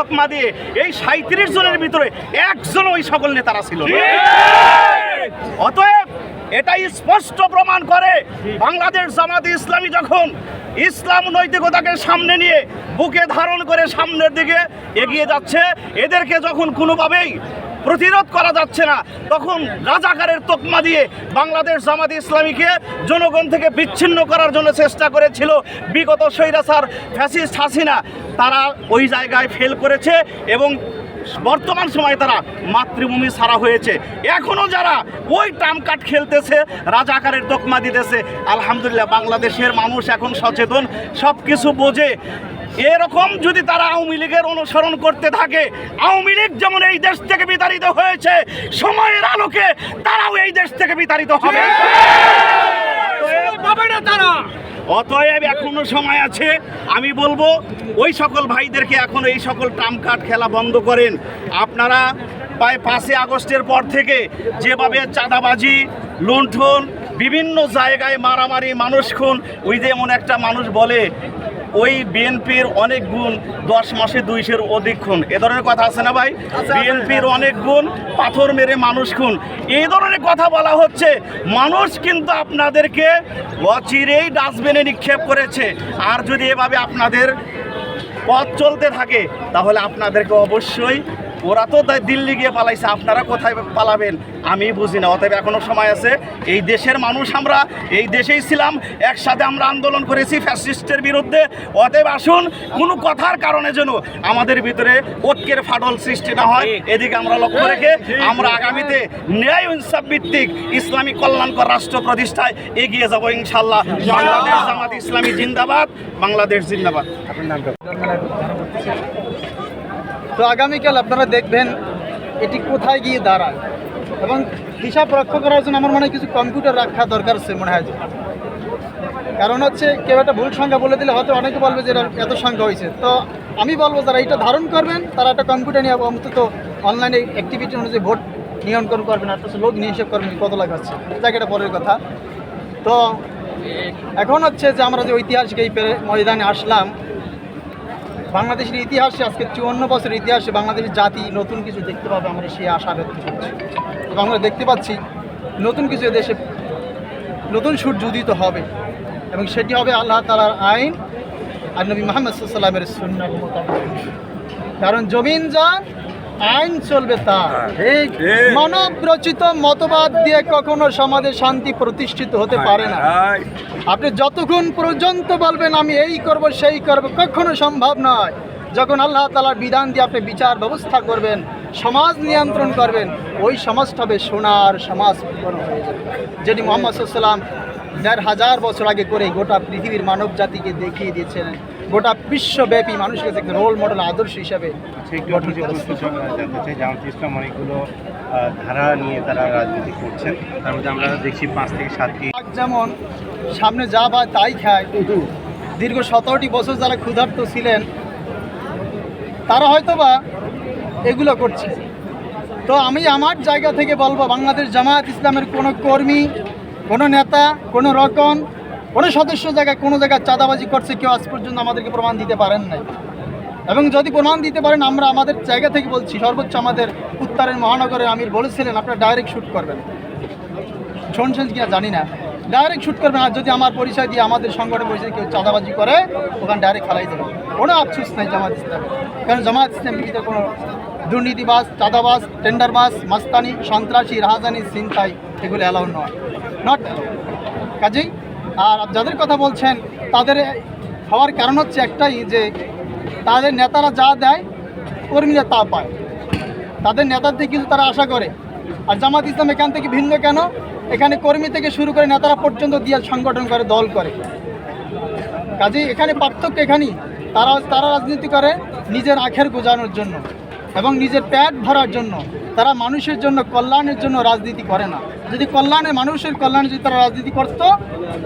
তকমা দিয়ে এই সাঁত্রিশ জনের ভিতরে একজন ওই সকল নেতারা ছিল অতএব এটাই স্পষ্ট প্রমাণ করে বাংলাদেশ জামাতে ইসলামী যখন ইসলাম নৈতিকতাকে সামনে নিয়ে বুকে ধারণ করে সামনের দিকে এগিয়ে যাচ্ছে, এদেরকে যখন কোনোভাবেই প্রতিরোধ করা যাচ্ছে না। তখন রাজাকারের তকমা দিয়ে বাংলাদেশ জামাত ইসলামীকে জনগণ থেকে বিচ্ছিন্ন করার জন্য চেষ্টা করেছিল। বিগত স্বৈরাচার ফ্যাসিস্ট হাসিনা, তারা ওই জায়গায় ফেল করেছে এবং বর্তমান সময়ে তারা মাতৃভূমি সারা হয়েছে। এখনও যারা ওই টাম কাট খেলতেছে, রাজাকারের তকমা দিতেছে, আলহামদুলিল্লাহ বাংলাদেশের মানুষ এখন সচেতন। সব কিছু বোঝে এরকম যদি তারা আওয়ামী লীগের অনুসরণ করতে থাকে আওয়ামী লীগ যেমন এই দেশ থেকে বিতাড়িত হয়েছে সময়ের আলোকে তারাও এই দেশ থেকে বিতাড়িত হবে। অতএব এখনও সময় আছে আমি বলব ওই সকল ভাইদেরকে এখন এই সকল টাম কাট খেলা বন্ধ করেন। আপনারা প্রায় পাঁচই আগস্টের পর থেকে যেভাবে চাঁদাবাজি লুণ্ঠন বিভিন্ন জায়গায় মারামারি মানুষ খুন ওই যে এমন একটা মানুষ বলে ওই বিএনপির অনেক গুণ দশ মাসে দুইশের অধিক খুন। এ ধরনের কথা আছে না ভাই? বিএনপির অনেক গুণ পাথর মেরে মানুষ খুন। এই ধরনের কথা বলা হচ্ছে। মানুষ কিন্তু আপনাদেরকে অচিরেই ডাস্টবিনে নিক্ষেপ করেছে। আর যদি এভাবে আপনাদের পথ চলতে থাকে তাহলে আপনাদেরকে অবশ্যই ওরা তো তাই দিল্লি গিয়ে পালাইছে আপনারা কোথায় পালাবেন? আমি বুঝি না অতএব এখনও সময় আছে। এই দেশের মানুষ আমরা এই দেশেই ছিলাম একসাথে আমরা আন্দোলন করেছি ফ্যাসিস্টের বিরুদ্ধে। অতএব আসুন কোনো কথার কারণে যেন আমাদের ভিতরে ঐক্যের ফাটল সৃষ্টি না হয়। এদিকে আমরা লক্ষ্য রেখে আমরা আগামীতে ন্যায় ইনসাফ ভিত্তিক ইসলামী কল্যাণকর রাষ্ট্র প্রতিষ্ঠায় এগিয়ে যাব ইনশাল্লাহ বাংলাদেশ জামাত ইসলামী জিন্দাবাদ বাংলাদেশ জিন্দাবাদ। তো আগামীকাল আপনারা দেখবেন এটি কোথায় গিয়ে দাঁড়ায়। এবং হিসাব রক্ষা করার জন্য আমার মনে হয় কিছু কম্পিউটার রাখা দরকার আছে মনে হয়। কারণ হচ্ছে কেউ একটা ভুল সংখ্যা বলে দিলে হয়তো অনেকে বলবে যে এত সংখ্যা হয়েছে। তো আমি বলব যারা এটা ধারণ করবেন, তারা একটা কম্পিউটার নিয়ে অন্তত অনলাইনে অ্যাক্টিভিটি অনুযায়ী ভোট নিয়ন্ত্রণ করবেন আর লোক নিয়ে হিসেব করবেন কত লাগাচ্ছে যাকে, এটা পরের কথা। তো এখন হচ্ছে যে আমরা যে ঐতিহাসিক এই ময়দানে আসলাম বাংলাদেশের ইতিহাসে আজকে চুয়ান্ন বছরের ইতিহাসে বাংলাদেশের জাতি নতুন কিছু দেখতে পাবে, আমরা সেই আশা ব্যক্ত করছি। এবং আমরা দেখতে পাচ্ছি নতুন কিছু দেশে নতুন সূর্য উদিত হবে এবং সেটি হবে আল্লাহ তালার আইন আর নবী মোহাম্মদ সাল্লামের সুন্নাহ মোতাবেক। কারণ জমিন যা আইন চলবে তা। মানব রচিত মতবাদ দিয়ে কখনো সমাজে শান্তি প্রতিষ্ঠিত হতে পারে না। আপনি যতক্ষণ পর্যন্ত বলবেন আমি এই করব সেই করব কখনো সম্ভব নয়। যখন আল্লাহ তালার বিধান দিয়ে আপনি বিচার ব্যবস্থা করবেন সমাজ নিয়ন্ত্রণ করবেন ওই সমাজটা হবে সোনার সমাজ হয়ে যাবে। যেটি মোহাম্মদ সাল্লাম দেড় হাজার বছর আগে করে গোটা পৃথিবীর মানব জাতিকে দেখিয়ে দিয়েছেন। গোটা বিশ্বব্যাপী মানুষকে একটা রোল মডেল আদর্শ হিসাবে ইসলাম অনেকগুলো ধারা নিয়ে তারা রাজনীতি করছেন। তার মধ্যে আমরা দেখছি পাঁচ থেকে সাতটি যেমন সামনে যা বা তাই খায় দীর্ঘ সতেরোটি বছর যারা ক্ষুধার্ত ছিলেন তারা হয়তো বা এগুলো করছে। তো আমি আমার জায়গা থেকে বলব বাংলাদেশ জামায়াত ইসলামের কোনো কর্মী কোনো নেতা, কোনো রকম কোনো সদস্য জায়গায়, কোনো জায়গায় চাঁদাবাজি করছে কেউ আজ পর্যন্ত আমাদেরকে প্রমাণ দিতে পারেন নাই। এবং যদি প্রমাণ দিতে পারেন, আমরা আমাদের জায়গা থেকে বলছি, সর্বোচ্চ আমাদের উত্তরের মহানগরের আমির বলেছিলেন, আপনারা ডাইরেক্ট শ্যুট করবেন। শুনছেন কিনা জানি না। ডাইরেক্ট শ্যুট করবেন, আর যদি আমার পরিচয় দিয়ে আমাদের সংগঠন পরিচয় কেউ চাঁদাবাজি করে, ওখানে ডাইরেক্ট ফেলাই দেবে কোনো আফসুস নাই জামাত ইসলাম কারণ জামাত ইসলাম কোনো দুর্নীতিবাজ, চাঁদাবাজ টেন্ডারবাজ মাস্তানি, সন্ত্রাসী, রাহাজানি চিন্তাই এগুলো অ্যালাউ নয়। নট কাজেই, আর যাদের কথা বলছেন, তাদের হওয়ার কারণ হচ্ছে একটাই যে, তাদের নেতারা যা দেয়, কর্মীরা তা পায়। তাদের নেতার থেকে কিছু তারা আশা করে। আর জামাত ইসলাম এখান থেকে ভিন্ন কেন? এখানে কর্মী থেকে শুরু করে নেতারা পর্যন্ত দিয়ে সংগঠন করে, দল করে। কাজেই এখানে পার্থক্য এখানেই। তারা তারা রাজনীতি করে নিজের আখের গোজানোর জন্য। এবং নিজের পেট ভরার জন্য। তারা মানুষের জন্য কল্যাণের জন্য রাজনীতি করে না। যদি কল্যাণে, মানুষের কল্যাণে যদি তারা রাজনীতি করতো,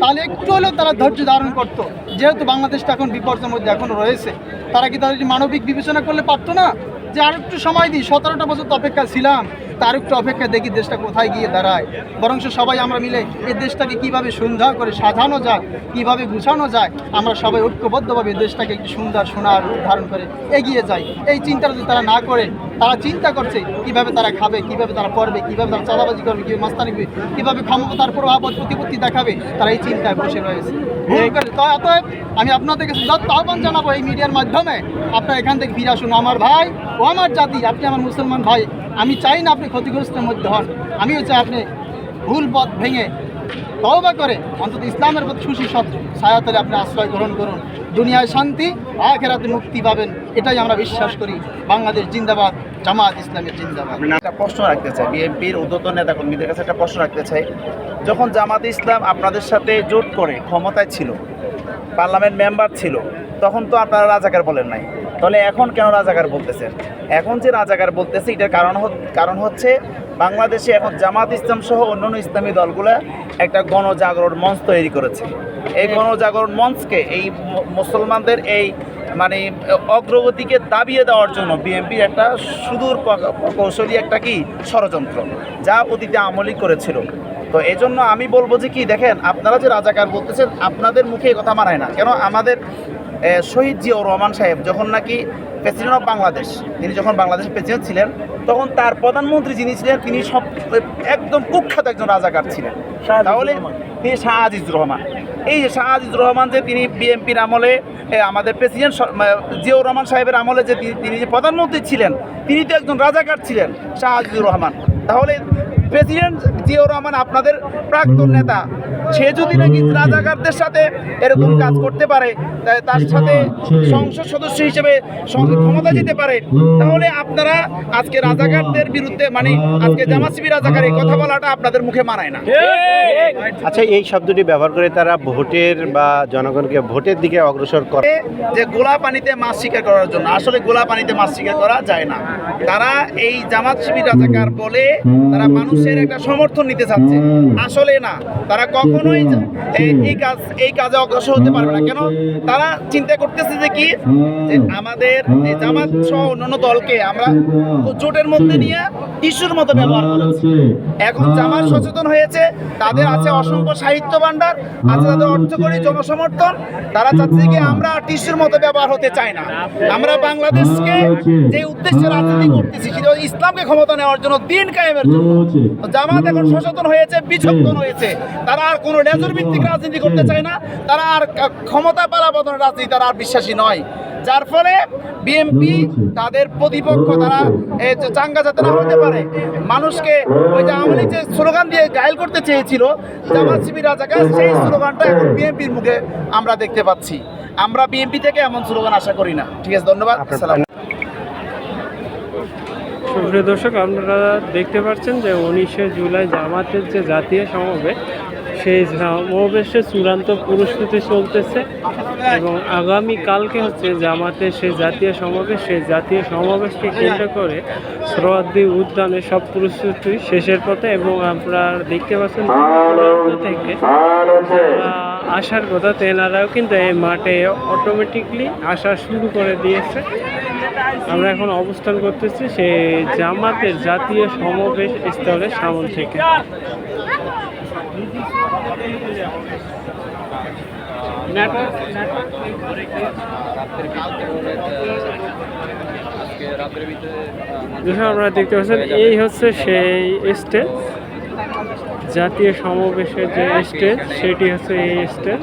তাহলে একটু হলেও তারা ধৈর্য ধারণ করতো। যেহেতু বাংলাদেশটা এখন বিপর্যয়ের মধ্যে এখনও রয়েছে, তারা কি তাদের মানবিক বিবেচনা করলে পারতো না? যে আর একটু সময় দিই, সতেরোটা বছর তো অপেক্ষা ছিলাম তার একটু অপেক্ষা দেখি দেশটা কোথায় গিয়ে দাঁড়ায়। বরং সবাই আমরা মিলে এই দেশটাকে কীভাবে সুন্দর করে সাজানো যায়, কীভাবে গুছানো যায়, আমরা সবাই ঐক্যবদ্ধভাবে দেশটাকে একটু সুন্দর সোনার ধারণ করে এগিয়ে যাই। এই চিন্তা যদি তারা না করে, তারা চিন্তা করছে কীভাবে তারা খাবে, কীভাবে তারা পড়বে, কীভাবে তারা চাঁদাবাজি করবে, কীভাবে মাস্তানি করবে কীভাবে ক্ষমতার প্রভাব প্রতিপত্তি দেখাবে তারা এই চিন্তায় বসে রয়েছে। অতএব আমি আপনাদেরকে যত আহ্বান জানাব এই মিডিয়ার মাধ্যমে আপনারা এখান থেকে ফিরে আসুন। আমার ভাই ও আমার জাতি আপনি আমার মুসলমান ভাই আমি চাই না আপনি ক্ষতিগ্রস্তের মধ্যে হন। আমিও চাই আপনি ভুল পথ ভেঙে তওবা করে অন্তত ইসলামের প্রতি সুশী সৎ ছায়াতলে আপনি আশ্রয় গ্রহণ করুন। দুনিয়ায় শান্তি, আখেরাতে মুক্তি পাবেন। এটাই আমরা বিশ্বাস করি। বাংলাদেশ জিন্দাবাদ, জামাত ইসলামের জিন্দাবাদ। একটা প্রশ্ন রাখতে চাই। বিএনপির উদ্যত নেতা কর্মীদের কাছে একটা প্রশ্ন রাখতে চাই। যখন জামাত ইসলাম আপনাদের সাথে জোট করে, ক্ষমতায় ছিল, পার্লামেন্ট মেম্বার ছিল, তখন তো আপনারা রাজাকার বলেন নাই। তাহলে এখন কেন রাজাকার বলতেছেন? এখন যে রাজাকার বলতেছে, এটার কারণ কারণ হচ্ছে বাংলাদেশে এখন জামাত ইসলাম সহ অন্যান্য ইসলামী দলগুলো একটা গণজাগরণ মঞ্চ তৈরি করেছে। এই গণজাগরণ মঞ্চকে এই মুসলমানদের এই মানে অগ্রগতিকে দাবিয়ে দেওয়ার জন্য বিএনপির একটা সুদূর কৌশলী একটা কি? ষড়যন্ত্র, যা অতীতে আমলি করেছিল। তো এই জন্য আমি বলব যে কি, দেখেন, আপনারা যে রাজাকার বলতেছেন, আপনাদের মুখে এই কথা মানায় না। কেন? আমাদের শহীদ জিয়াউর রহমান সাহেব যখন নাকি প্রেসিডেন্ট অফ বাংলাদেশ তিনি যখন বাংলাদেশের প্রেসিডেন্ট ছিলেন তখন তার প্রধানমন্ত্রী যিনি ছিলেন তিনি সব একদম কুখ্যাত একজন রাজাকার ছিলেন। তাহলে তিনি শাহ আজিজুর রহমান। এই যে শাহ আজিজুর রহমান যে তিনি বিএনপির আমলে আমাদের প্রেসিডেন্ট জিয়াউর রহমান সাহেবের আমলে যে তিনি- তিনি যে প্রধানমন্ত্রী ছিলেন তিনি তো একজন রাজাকার ছিলেন শাহ আজিজুর রহমান। তাহলে প্রেসিডেন্ট জিয়াউর রহমান আপনাদের প্রাক্তন নেতা সে যদি নাকি রাজাকারদের সাথে এরকম কাজ করতে পারে তার সাথে সংসদ সদস্য হিসেবে ক্ষমতা যেতে পারে তাহলে আপনারা আজকে রাজাকারদের বিরুদ্ধে মানে আজকে জামাত শিবির রাজাকার এই কথা বলাটা আপনাদের মুখে মানায় না। আচ্ছা এই শব্দটি ব্যবহার করে তারা ভোটের বা জনগণকে ভোটের দিকে অগ্রসর করে। যে গোলা পানিতে মাছ শিকার করার জন্য আসলে গোলা পানিতে মাছ শিকার করা যায় না। তারা এই জামাত শিবির রাজাকার বলে তারা মানুষের একটা সমর্থন নিতে চাচ্ছে। আসলে না তারা কখনোই এই- কাজ এই কাজে অগ্রসর হতে পারবে না। কেন? তারা চিন্তা করতেছে যে কি? যে আমাদের জামাত সহ অন্যান্য দলকে আমরা জোটের মধ্যে নিয়ে টিস্যুর মতো ব্যবহার করেছি। এখন জামাত সচেতন হয়েছে। তাদের আছে অসংখ্য সাহিত্য ভাণ্ডার আছে তাদের অর্থকরী জনসমর্থন। তারা চাচ্ছে কি আমরা টিস্যুর মতো ব্যবহার হতে চাই না। আমরা বাংলাদেশকে যে উদ্দেশ্যে রাজনীতি করতেছি সেটা ইসলামকে ক্ষমতা নেওয়ার জন্য দিন কায়েমের জন্য। জামাত এখন সচেতন হয়েছে বিচক্ষণ হয়েছে। তারা আর কোনো ন্যায্য ভিত্তিক রাজনীতি করতে চায় না, তারা আর ক্ষমতা পালাবদনের রাজনীতি তারা আর বিশ্বাসী নয়। যার ফলে বিএনপি তাদের প্রতিপক্ষ তারা চাঙ্গা যাতে না হতে পারে, মানুষকে ওই যে আওয়ামী যে স্লোগান দিয়ে গায়েল করতে চেয়েছিল, জামাত শিবির রাজাকার সেই স্লোগানটা এখন বিএনপির মুখে আমরা দেখতে পাচ্ছি। আমরা বিএনপি থেকে এমন স্লোগান আশা করি না। ঠিক আছে, ধন্যবাদ সালাম সুপ্রিয় দর্শক, আপনারা দেখতে পাচ্ছেন যে উনিশে জুলাই জামাতের যে জাতীয় সমাবেশ সেই সমাবেশে চূড়ান্ত প্রস্তুতি চলতেছে এবং আগামী কালকে হচ্ছে জামাতের সেই জাতীয় সমাবেশ সেই জাতীয় সমাবেশকে কেন্দ্র করে সোহরাওয়ার্দী উদ্যানে সব প্রস্তুতি শেষের পথে এবং আপনারা দেখতে পাচ্ছেন থেকে আসার কথা তেনারাও কিন্তু এই মাঠে অটোমেটিকলি আসা শুরু করে দিয়েছে। আমরা এখন অবস্থান করতেছি সেই জামাতের জাতীয় সমাবেশ স্থলের সামন থেকে। আপনারা দেখতে পাচ্ছেন, এই হচ্ছে সেই স্টেজ জাতীয় সমাবেশের যে স্টেজ সেটি হচ্ছে এই স্টেজ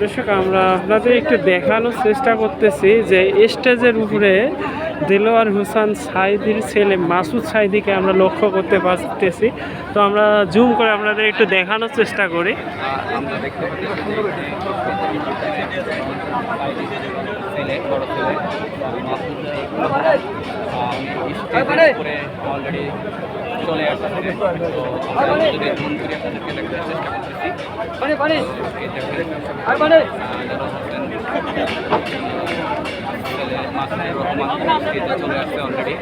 দর্শক, আমরা আপনাদের একটু দেখানোর চেষ্টা করতেছি যে স্টেজের উপরে দেলোয়ার হুসান সাইদির ছেলে মাসুদ সাইদিকে আমরা লক্ষ্য করতে পারতেছি। তো আমরা জুম করে আপনাদের একটু দেখানোর চেষ্টা করি। চলে চেষ্টা করতেছি ছেলে রহমান স্টেজে চলে আসছে অলরেডি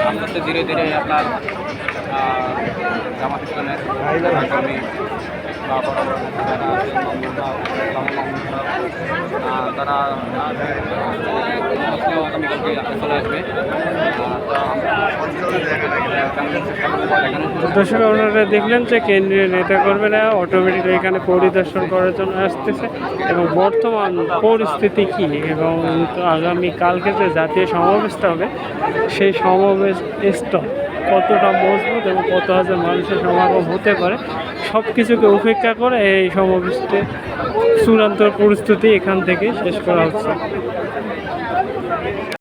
আস্তে আস্তে ধীরে ধীরে আপনার জামাত ইসলামের কর্মী তারা আগামীকালকে দর্শক, আপনারা দেখলেন যে কেন্দ্রীয় নেতাকর্মীরা অটোমেটিকলি এখানে পরিদর্শন করার জন্য আসতেছে এবং বর্তমান পরিস্থিতি কি এবং আগামী কালকে যে জাতীয় সমাবেশটা হবে, সেই সমাবেশ সমাবেশটা কতটা মজবুত এবং কত হাজার মানুষের সমাগম হতে পারে সব কিছুকে উপেক্ষা করে এই সমাবেশটি চূড়ান্ত পরিস্থিতি এখান থেকে শেষ করা হচ্ছে।